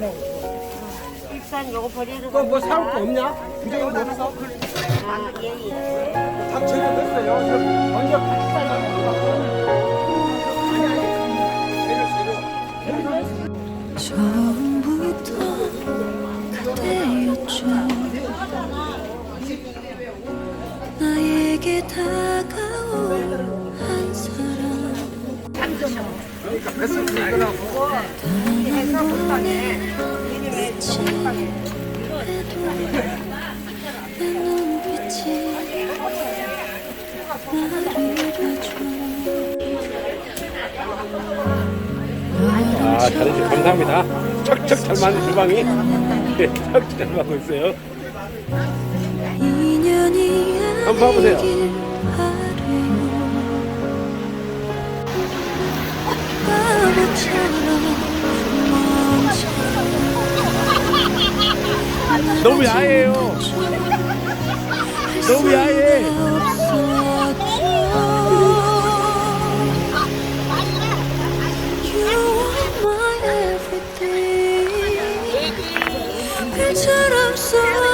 일단 요거 버리는 뭐, 뭐 사올 거 없냐? 부정이 뭐 사? 아, 예, 예. 다 처리됐어요. 먼저 같이 처음부터 그대였죠 나에게 다가온 한 사람 잊어줘 아, 감사합니다. 척척 잘 맞는 주방이. 네, 척척 잘 맞고 있어요. 한번 봐보세요. 너무 야해요. 너무 야해. 별처럼 쏟아질